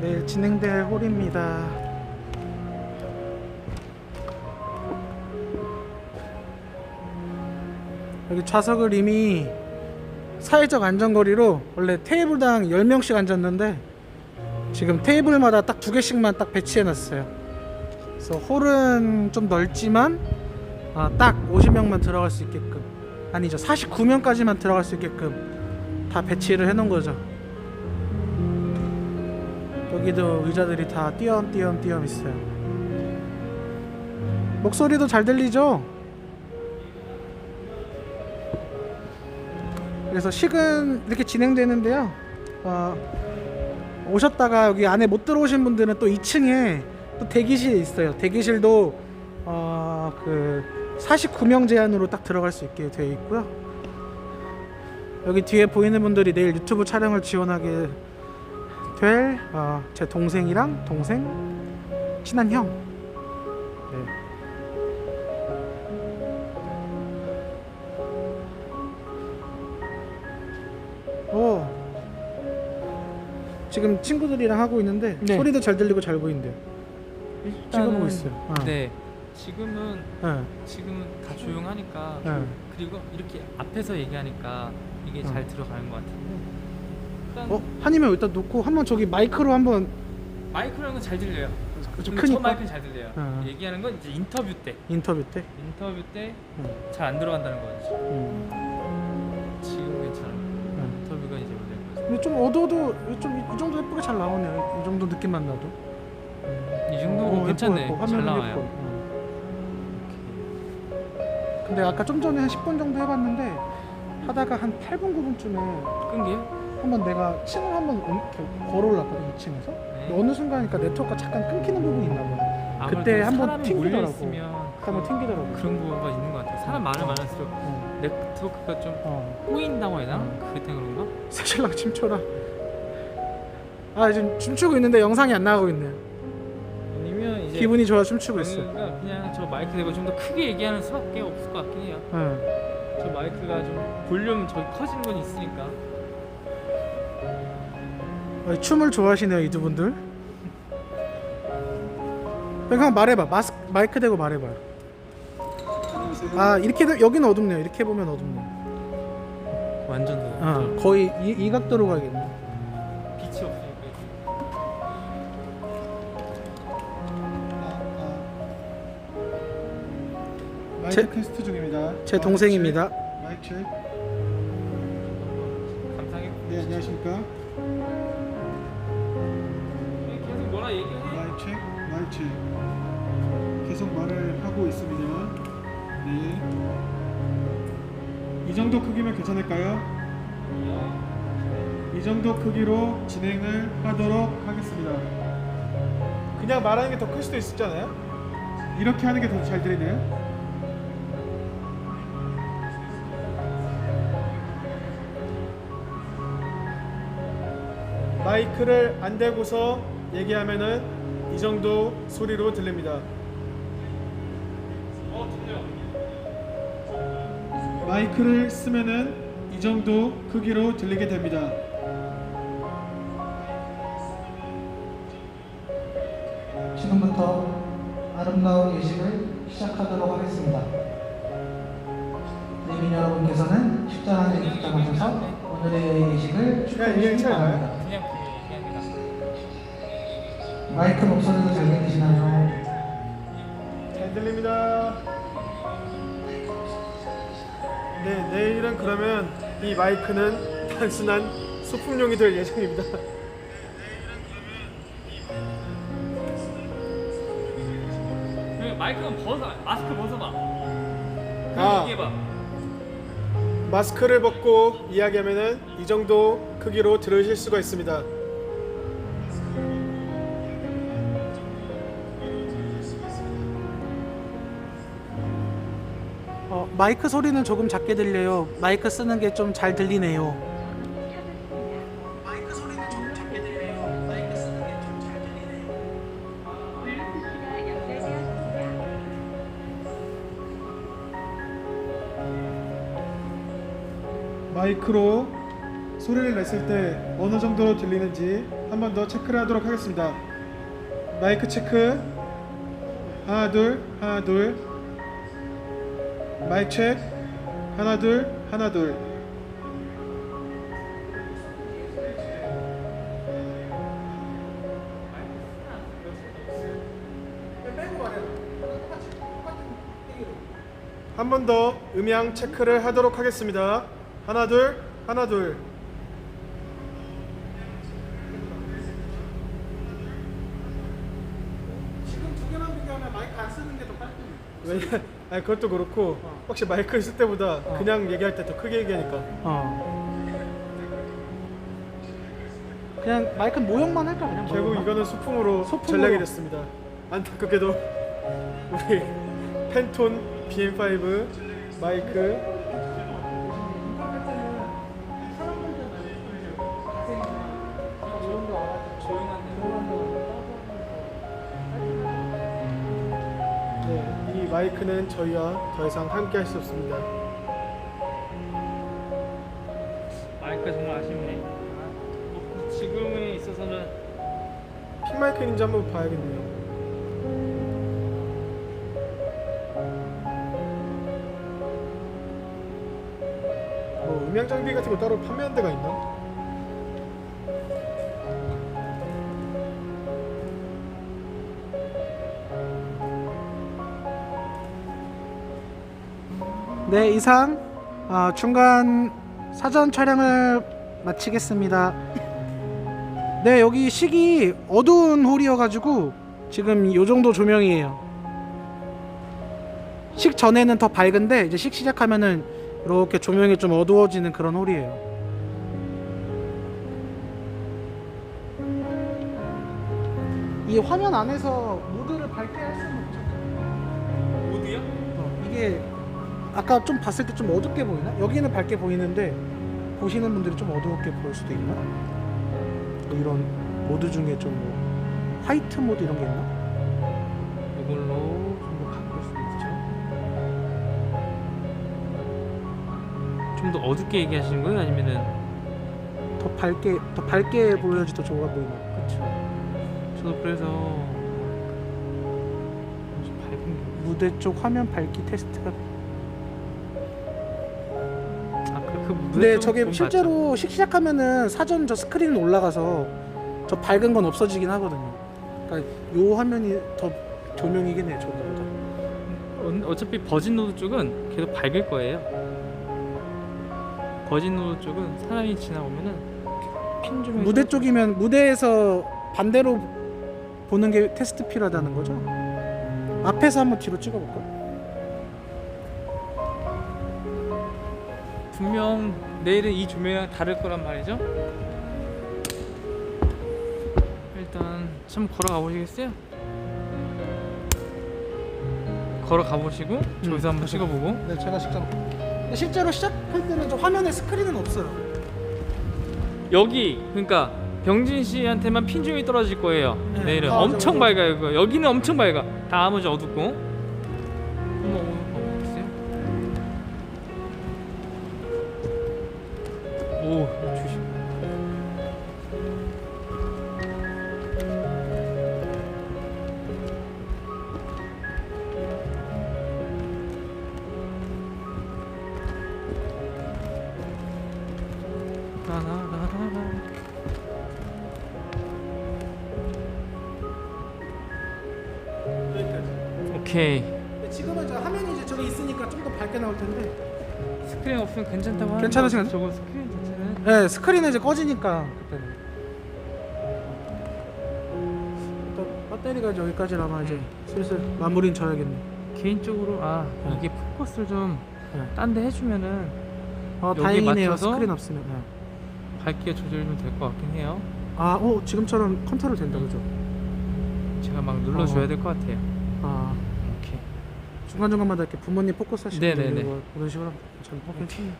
내일 진행될 홀입니다. 여기 좌석을 이미 사회적 안전거리로 원래 테이블당 10명씩 앉았는데 지금 테이블마다 딱 두 개씩만 딱 배치해 놨어요. 그래서 홀은 좀 넓지만 아, 딱 50명만 들어갈 수 있게끔 아니죠 49명까지만 들어갈 수 있게끔 다 배치를 해 놓은 거죠. 여기도 의자들이 다 띄엄띄엄띄엄 있어요. 목소리도 잘 들리죠? 그래서 식은 이렇게 진행되는데요. 어, 오셨다가 여기 안에 못 들어오신 분들은 또 2층에 또 대기실이 있어요. 대기실도 어, 그 49명 제한으로 딱 들어갈 수 있게 되어 있고요. 여기 뒤에 보이는 분들이 내일 유튜브 촬영을 지원하게 될 어, 제 동생이랑 동생 친한 형. 네. 오. 지금 친구들이랑 하고 있는데 네. 소리도 잘 들리고 잘 보인대요. 찍어보고 있어요. 아. 네. 지금은 네. 지금은 다 조용하니까 네. 그리고 이렇게 앞에서 얘기하니까 이게 잘 들어가는 것 같은데 일단 어 한이면 일단 놓고 한번 저기 마이크로 한번 마이크라는 건잘 들려요. 좀 근데 크니까 저 마이크는 잘 들려요. 어. 얘기하는 건 이제 인터뷰 때 인터뷰 때. 인터뷰 때 음. 잘안 들어간다는 거지. 음. 지금 괜찮아. 음. 인터뷰가 이제 문제인 거지. 근데 좀 어두워도 좀 이 정도 예쁘게 잘 나오네요. 이 정도 느낌만 나도. 이 정도면 어, 예뻐, 괜찮네. 예뻐. 잘 화면은 나와요. 예뻐. 음. 근데 아까 좀 전에 한 10분 정도 해봤는데 하다가 한 8분 9분쯤에 끈게요? 한번 내가 층을 한번 이렇게 걸어 올랐거든 2층에서. 네. 어느 순간이니까 네트워크가 잠깐 끊기는 부분이 있나 봐. 그때 한번 튕기더라고. 몰려있으면 한번 그- 튕기더라고. 그런 부분가 있는 것 같아요. 사람 많으면 많을수록 어. 네트워크가 좀 어. 꼬인다고 해야 되나? 어. 때문에 그런가? 새신랑 춤춰라. 아 지금 춤추고 있는데 영상이 안 나가고 있네요. 아니면 이제 기분이 좋아 춤추고. 그러니까 그냥 저 마이크 대고 좀 더 크게 얘기하는 수밖에 없을 것 같긴 해요. 응. 저 마이크가 좀 볼륨 저기 커지는 건 있으니까. 어, 춤을 좋아하시네요 이 두 분들. 그냥 말해봐. 마스 마이크 대고 말해봐. 아 이렇게 되- 여기는 어둡네요. 이렇게 보면 어둡네요. 완전 아 어. 거의 이, 이 각도로 가야겠네. 빛이 없으니까. 마이크 제- 테스트 중입니다. 제 동생입니다. 마이크 체크. 네, 안녕하십니까? 계속 뭐라 얘기해. 마이크 체크. 계속 말을 하고 있습니다. 네. 이 정도 크기면 괜찮을까요? 이 정도 크기로 진행을 하도록 하겠습니다. 그냥 말하는 게 더 클 수도 있잖아요. 이렇게 하는 게 더 잘 들리네요. 마이크를 안 대고서 얘기하면은 이 정도 소리로 들립니다. 마이크를 쓰면은 이 정도 크기로 들리게 됩니다. 지금부터 아름다운 예식을 시작하도록 하겠습니다. 내민 여러분께서는 십자가를 입장하셔서 오늘의 예식을 축하해 주시기 바랍니다. 마이크 목소리도 잘 들리시나요? 잘 들립니다. 네, 내일은 그러면 이 마이크는 단순한 소품용이 될 예정입니다. 그 마이크는 벗어. 마스크 벗어봐. 아. 얘기해봐. 마스크를 벗고 이야기하면은 이 정도 크기로 들으실 수가 있습니다. 마이크 소리는 조금 작게 들려요. 마이크 쓰는 게 좀 잘 들리네요. 마이크로 소리를 냈을 때 어느 정도로 들리는지 한 번 더 체크를 하도록 하겠습니다. 마이크 체크. 하나 둘 하나 둘. 마이크 체크. 하나 둘 하나 둘. 한 번 더 음향 체크를 하도록 하겠습니다. 하나 둘 하나 둘. 지금 두 개만 비교하면 마이크 안 쓰는 게 더. 왜냐? 아니 그것도 그렇고 혹시 마이크 있을 때보다 그냥 얘기할 때 더 크게 얘기하니까 어. 그냥 마이크 모형만 할까 그냥 결국 모형만? 이거는 소품으로, 소품으로. 전략이 됐습니다. 안타깝게도 우리 펜톤 BM5 마이크 마이크는 저희와 더 이상 함께 할 수 없습니다. 마이크 정말 아쉽네. 아, 지금에 있어서는 핀 마이크인지 한번 봐야겠네요. 뭐 음향 장비 같은 거 따로 판매하는 데가 있나? 네 이상 어, 중간 사전 촬영을 마치겠습니다. 네 여기 식이 어두운 홀이어가지고 지금 요 정도 조명이에요. 식 전에는 더 밝은데 이제 식 시작하면은 이렇게 조명이 좀 어두워지는 그런 홀이에요. 이 화면 안에서 모드를 밝게 할 수는 없잖아요. 모드요? 어, 이게 아까 좀 봤을 때 좀 어둡게 보이나? 여기는 밝게 보이는데 보시는 분들이 좀 어둡게 보일 수도 있나? 뭐 이런 모드 중에 좀 뭐 화이트 모드 이런 게 있나? 이걸로 좀 더 바꿀 수도 있죠. 좀 더 어둡게 얘기하시는 거예요? 아니면은 더 밝게 더 밝게 보여야지 더 좋아 보이나? 그쵸. 저도 그래서 무대 쪽 화면 밝기 테스트가 쪽은 저게 좀 실제로 식 시작하면은 사전 저 스크린 올라가서 저 밝은 건 없어지긴 하거든요. 그러니까 요 화면이 더 조명이긴 해 저보다. 어, 어차피 버진 노드 쪽은 계속 밝을 거예요. 버진 노드 쪽은 사람이 지나오면은 핀 조명 무대 쪽이면 무대에서 반대로 보는 게 테스트 필요하다는 거죠? 앞에서 한번 뒤로 찍어볼까? 분명 내일은 이 조명이랑 다를 거란 말이죠. 일단 좀 걸어가 보시겠어요? 걸어가 보시고 저기서 한번 찍어보고 네, 제가 직접. 근데 실제로 시작할 때는 저 화면에 스크린은 없어요. 여기 그러니까 병진 씨한테만 핀 조명이 떨어질 거예요. 네, 내일은 아, 엄청 저거. 밝아요. 이거. 여기는 엄청 밝아. 다 나머지 어둡고. 오케이 지금은 저 화면이 이제 저기 있으니까 좀 더 밝게 나올 텐데. 스크린 없으면 괜찮다고 하는 괜찮으신가요? 거, 저거 스크린 자체는 네, 스크린은 이제 꺼지니까 그때는. 일단 배터리가 이제 여기까지라면 이제 슬슬 마무리는 져야겠네. 개인적으로 아 네. 이게 포커스를 좀 네. 딴데 해주면은 아 여기 다행이네요. 맞춰서? 스크린 없으면. 네. 밝기가 조절이 좀될것 같긴 해요 아, 오 지금처럼 컨트롤 된다 그죠? 제가 막 눌러줘야 어. 될 것 같아요 아 오케이 중간 중간마다 이렇게 부모님 포커스 하시는 네네네. 분들 이거 그런 식으로 하면 괜찮. 어, 괜찮네.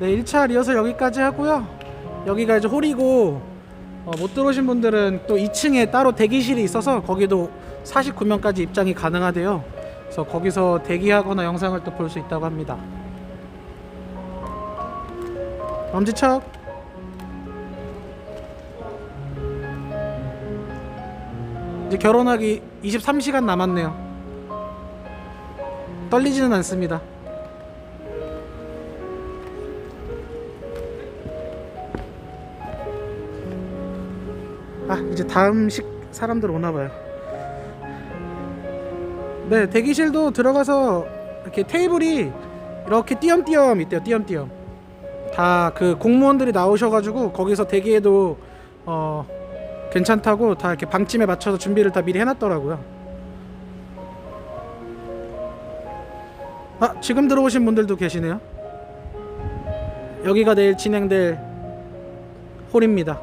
네, 1차 리허설 여기까지 하고요. 여기가 이제 홀이고 어, 못 들어오신 분들은 또 2층에 따로 대기실이 있어서 거기도 49명까지 입장이 가능하대요. 그래서 거기서 대기하거나 영상을 또 볼 수 있다고 합니다. 엄지척. 이제 결혼하기 23시간 남았네요. 떨리지는 않습니다. 아 이제 다음 식 사람들 오나 봐요. 네 대기실도 들어가서 이렇게 테이블이 이렇게 띄엄띄엄 있대요 띄엄띄엄 다 그 공무원들이 나오셔가지고 거기서 대기해도 어 괜찮다고 다 이렇게 방침에 맞춰서 준비를 다 미리 해놨더라고요. 아 지금 들어오신 분들도 계시네요. 여기가 내일 진행될 홀입니다.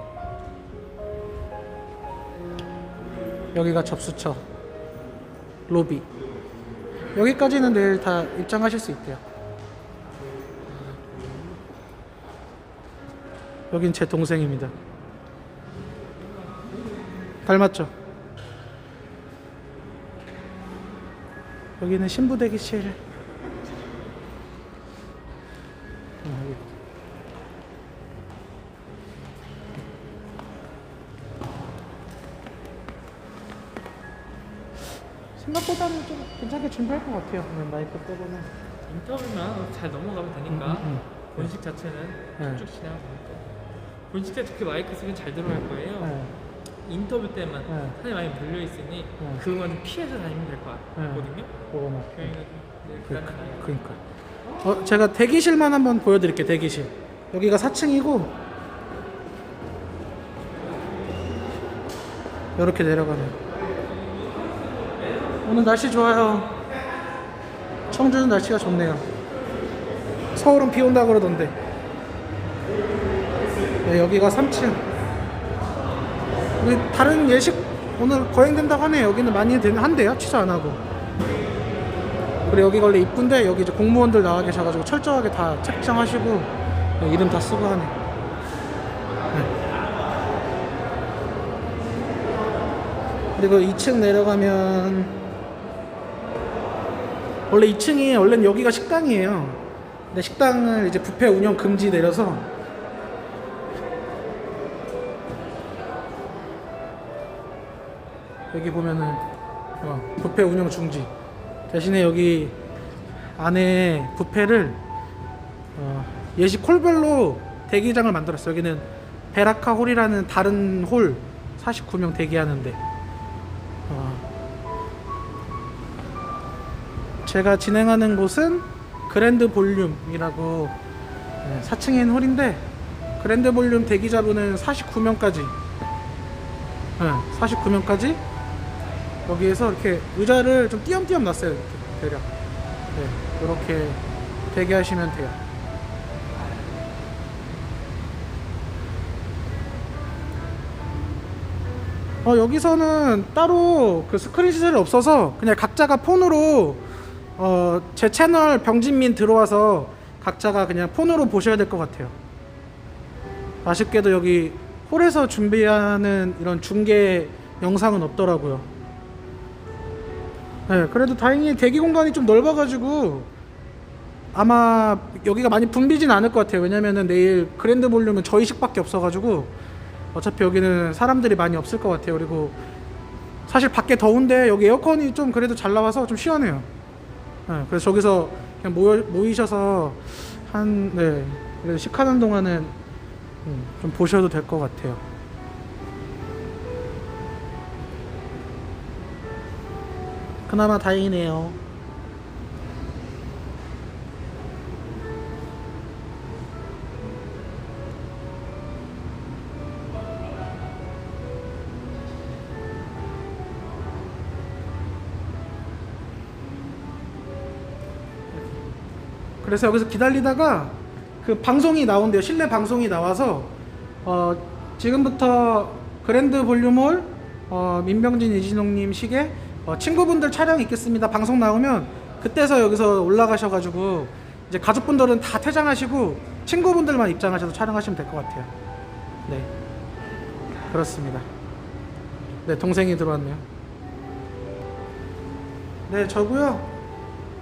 여기가 접수처 로비 여기까지는 내일 다 입장하실 수 있대요. 여긴 제 동생입니다. 닮았죠? 여기는 신부 대기실. 생각보다는 좀 괜찮게 준비할 것 같아요. 네, 마이크 빼고는. 인터뷰만 잘 넘어가면 되니까 음, 음, 음. 본식 자체는 네. 쭉쭉 진행하고 본식 때 특히 마이크 쓰면 잘 들어갈 거예요. 네. 인터뷰 때만 네. 사람이 많이 몰려 있으니 네. 그거는 피해서 다니면 될것 네. 같거든요. 그거만. 그러니까 그러니까. 어, 제가 대기실만 한번 보여드릴게요. 대기실. 여기가 4층이고 이렇게 내려가네요. 오늘 날씨 좋아요. 청주는 날씨가 좋네요. 서울은 비 온다 그러던데. 네, 여기가 3층. 우리 다른 예식 오늘 거행된다고 하네요. 여기는 많이 된- 한대요. 취소 안 하고. 그리고 여기 원래 이쁜데 여기 이제 공무원들 나와 계셔가지고 철저하게 다 책정하시고 네, 이름 다 쓰고 하네. 네. 그리고 2층 내려가면 원래 2층이 원래는 여기가 식당이에요. 근데 식당을 이제 뷔페 운영 금지 내려서 여기 보면은 어, 뷔페 운영 중지. 대신에 여기 안에 뷔페를 어, 예식 홀별로 대기장을 만들었어요. 여기는 베라카 홀이라는 다른 홀 49명 대기하는데 어, 제가 진행하는 곳은 그랜드 볼륨이라고 4층인 홀인데 그랜드 볼륨 대기자분은 49명까지 49명까지 여기에서 이렇게 의자를 좀 띄엄띄엄 놨어요 대략. 네, 이렇게 대기하시면 돼요. 어 여기서는 따로 그 스크린 시설이 없어서 그냥 각자가 폰으로 어 제 채널 병진민 들어와서 각자가 그냥 폰으로 보셔야 될 것 같아요 아쉽게도 여기 홀에서 준비하는 이런 중계 영상은 없더라고요 네, 그래도 다행히 대기 공간이 좀 넓어가지고 아마 여기가 많이 붐비진 않을 것 같아요. 왜냐면은 내일 그랜드 볼륨은 저희식밖에 없어가지고 어차피 여기는 사람들이 많이 없을 것 같아요. 그리고 사실 밖에 더운데 여기 에어컨이 좀 그래도 잘 나와서 좀 시원해요. 네, 그래서 저기서 그냥 모여, 모이셔서 한 네, 그래도 식하는 동안은 음, 좀 보셔도 될 것 같아요. 그나마 다행이네요. 그래서 여기서 기다리다가 그 방송이 나온대요. 실내 방송이 나와서 어, 지금부터 그랜드 볼륨홀 어, 민병진 이진홍님 시계 어, 친구분들 촬영 있겠습니다. 방송 나오면 그때서 여기서 올라가셔가지고 이제 가족분들은 다 퇴장하시고 친구분들만 입장하셔서 촬영하시면 될 것 같아요. 네, 그렇습니다. 네, 동생이 들어왔네요. 네, 저고요.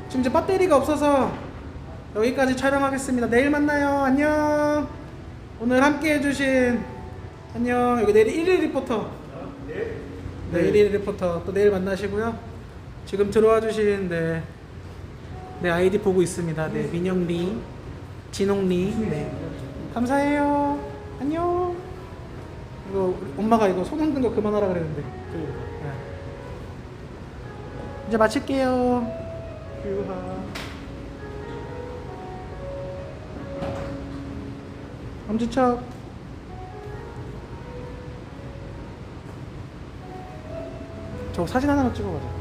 지금 이제 배터리가 없어서 여기까지 촬영하겠습니다. 내일 만나요. 안녕. 오늘 함께 해주신 안녕. 여기 내일 1일 리포터. 네 1일 리포터. 또 내일 만나시고요. 지금 들어와 주신 네, 네 아이디 보고 있습니다. 네 민영리 진홍리. 네. 감사해요. 안녕. 이거 엄마가 이거 손 흔든 거 그만하라 그랬는데. 네. 이제 마칠게요. 휴하. 엄지척. 저 사진 하나만 찍어가자